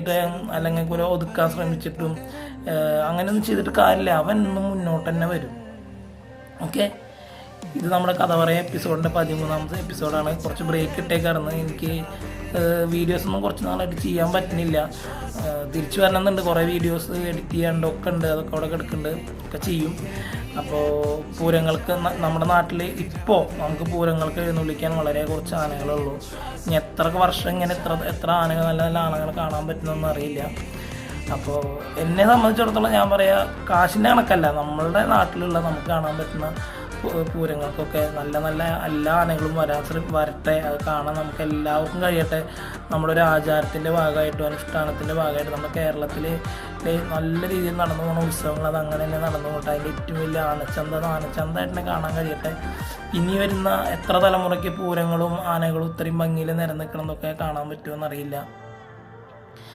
തുടങ്ങിയിട്ട് അല്ലെങ്കിൽ കുറെ ഒതുക്കാൻ ശ്രമിച്ചിട്ടും അങ്ങനെയൊന്നും ചെയ്തിട്ട് കാര്യമില്ല. അവൻ ഇന്നും മുന്നോട്ട് തന്നെ വരും. ഓക്കെ ഇത് നമ്മുടെ കഥ പറയാ എപ്പിസോഡിന്റെ പതിമൂന്നാമത്തെ എപ്പിസോഡാണ് കുറച്ച് ബ്രേക്ക് ഇട്ടേക്കായിരുന്നു. എനിക്ക് വീഡിയോസ് ഒന്നും കുറച്ച് നാളായിട്ട് ചെയ്യാൻ പറ്റുന്നില്ല. തിരിച്ചു വരണമെന്നുണ്ട്. കുറേ വീഡിയോസ് എഡിറ്റ് ചെയ്യാണ്ടൊക്കെ ഉണ്ട്. അതൊക്കെ അവിടെ കിടക്കുന്നുണ്ട്. ഒക്കെ ചെയ്യും. അപ്പോൾ പൂരങ്ങൾക്ക് നമ്മുടെ നാട്ടിൽ ഇപ്പോൾ നമുക്ക് പൂരങ്ങൾക്ക് എഴുന്നള്ളിക്കാൻ വളരെ കുറച്ച് ആനകളുള്ളൂ. ഇനി എത്ര വർഷം ഇങ്ങനെ എത്ര എത്ര ആനകൾ നല്ല നല്ല ആനകൾ കാണാൻ പറ്റുന്നൊന്നും അറിയില്ല. അപ്പോൾ എന്നെ സംബന്ധിച്ചിടത്തോളം ഞാൻ പറയാ കാശിന്റെ കണക്കല്ല. നമ്മളുടെ നാട്ടിലുള്ള നമുക്ക് കാണാൻ പറ്റുന്ന പൂരങ്ങൾക്കൊക്കെ നല്ല നല്ല എല്ലാ ആനകളും ശ്ര- വരട്ടെ. അത് കാണാൻ നമുക്ക് എല്ലാവർക്കും കഴിയട്ടെ. നമ്മുടെ ഒരു ആചാരത്തിന്റെ ഭാഗമായിട്ടും അനുഷ്ഠാനത്തിന്റെ ഭാഗമായിട്ട് നമ്മുടെ കേരളത്തിൽ നല്ല രീതിയിൽ നടന്നു പോകുന്ന ഉത്സവങ്ങൾ അത് അങ്ങനെ തന്നെ നടന്നു പോകട്ടെ അതിന്റെ ഏറ്റവും വലിയ ആനച്ചന്ത ആനച്ചന്തമായിട്ട് തന്നെ കാണാൻ കഴിയട്ടെ. ഇനി വരുന്ന എത്ര തലമുറയ്ക്ക് പൂരങ്ങളും ആനകളും ഇത്രയും ഭംഗിയിൽ നിരന്നിക്കണം എന്നൊക്കെ കാണാൻ പറ്റുമെന്നറിയില്ല.